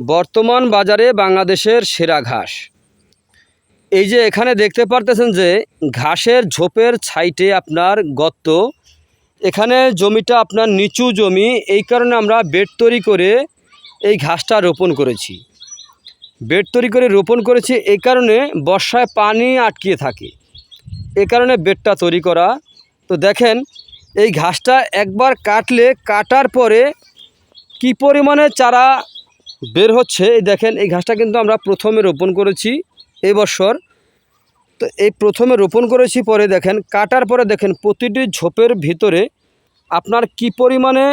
বর্তমান বাজারে বাংলাদেশের সেরা ঘাস। এই যে এখানে দেখতে পারতেছেন যে ঘাসের ঝোপের ছাইটে আপনার গর্ত। এখানে জমিটা আপনার নিচু জমি, এই কারণে আমরা বেড তৈরি করে এই ঘাসটা রোপণ করেছি। বেড তৈরি করে রোপণ করেছি এই কারণে বর্ষায় পানি আটকিয়ে থাকে। এ কারণে বেডটা তৈরি করা। তো দেখেন, এই ঘাসটা একবার কাটলে, কাটার পরে কি পরিমাণে চারা বের হচ্ছে। এই দেখেন, এই ঘাসটা কিন্তু আমরা প্রথমে রোপণ করেছি এই বছর। তো এই প্রথমে রোপণ করেছি পরে দেখেন, কাটার পরে দেখেন, প্রতিটি ঝোপের ভিতরে আপনার কি পরিমাণে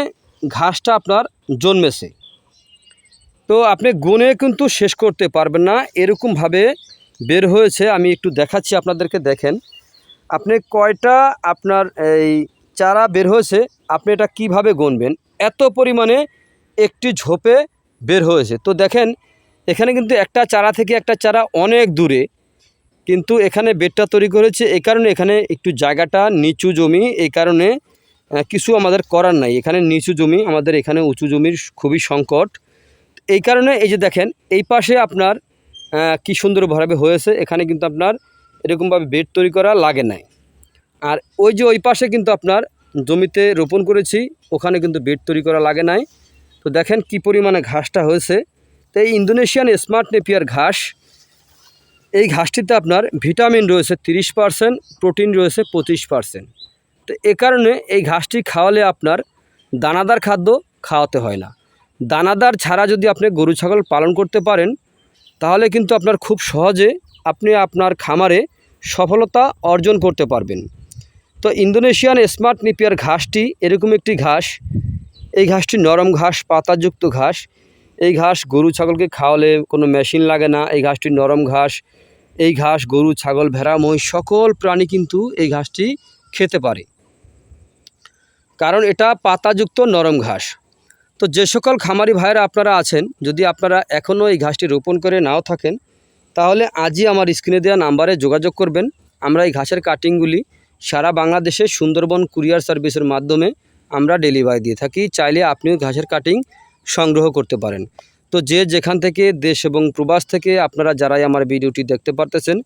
ঘাসটা আপনার জন্মেছে। তো আপনি গুনে কিন্তু শেষ করতে পারবেন না, এরকমভাবে বের হয়েছে। আমি একটু দেখাচ্ছি আপনাদেরকে, দেখেন। আপনি কয়টা আপনার এই চারা বের হয়েছে, আপনি এটা কীভাবে গুনবেন? এত পরিমাণে একটি ঝোপে বের হয়েছে। তো দেখেন, এখানে কিন্তু একটা চারা থেকে একটা চারা অনেক দূরে, কিন্তু এখানে বেডটা তৈরি করেছে। এই কারণে এখানে একটু জায়গাটা নিচু জমি এই কারণে কিছু আমাদের করার নাই। এখানে নিচু জমি, আমাদের এখানে উঁচু জমির খুবই সংকট। এই কারণে এই যে দেখেন, এই পাশে আপনার কি সুন্দরভাবে হয়েছে। এখানে কিন্তু আপনার এরকমভাবে বেড তৈরি করা লাগে নাই। আর ওই যে ওই পাশে কিন্তু আপনার জমিতে রোপণ করেছি, ওখানে কিন্তু বেড তৈরি করা লাগে নাই। তো দেখেন কি পরিমাণে ঘাসটা হয়েছে। তো এই ইন্দোনেশিয়ান স্মার্ট নেপিয়ার ঘাস, এই ঘাসটিতে আপনার ভিটামিন রয়েছে তিরিশ পারসেন্ট, প্রোটিন রয়েছে পঁচিশ পারসেন্ট। তো এ কারণে এই ঘাসটি খাওয়ালে আপনার দানাদার খাদ্য খাওয়াতে হয় না। দানাদার ছাড়া যদি আপনি গরু, ছাগল পালন করতে পারেন, তাহলে কিন্তু আপনার খুব সহজে আপনি আপনার খামারে সফলতা অর্জন করতে পারবেন। তো ইন্দোনেশিয়ান স্মার্ট নিপিয়ার ঘাসটি এরকম একটি ঘাস এই ঘাসটি নরম ঘাস, পাতাযুক্ত ঘাস। এই ঘাস গরু, ছাগলকে খাওয়ালে কোনো মেশিন লাগে না। এই ঘাসটি নরম ঘাস। এই ঘাস গরু, ছাগল, ভেড়া, মহিষ, সকল প্রাণী কিন্তু এই ঘাসটি খেতে পারে। কারণ এটা পাতাযুক্ত নরম ঘাস। তো যে সকল খামারি ভাইয়েরা আপনারা আছেন, যদি আপনারা এখনও এই ঘাসটি রোপণ করে নাও থাকেন, তাহলে আজই আমার স্ক্রিনে দেওয়া নাম্বারে যোগাযোগ করবেন। আমরা এই ঘাসের কাটিংগুলি সারা বাংলাদেশে সুন্দরবন কুরিয়ার সার্ভিসের মাধ্যমে আমরা ডেলিভারি দিয়ে থাকি, চাইলে আপনিও ঘাসের কাটিং সংগ্রহ করতে পারেন। তো যে যেখান থেকে দেশ এবং প্রবাস থেকে আপনারা যারাই আমার ভিডিওটি দেখতে পারতেছেন,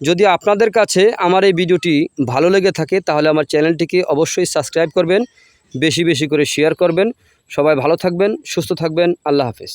যদি আপনাদের কাছে আমার এই ভিডিওটি ভালো লেগে থাকে, তাহলে আমার চ্যানেলটিকে অবশ্যই সাবস্ক্রাইব করবেন, বেশি বেশি করে শেয়ার করবেন। সবাই ভালো থাকবেন, সুস্থ থাকবেন, আল্লাহ হাফেজ।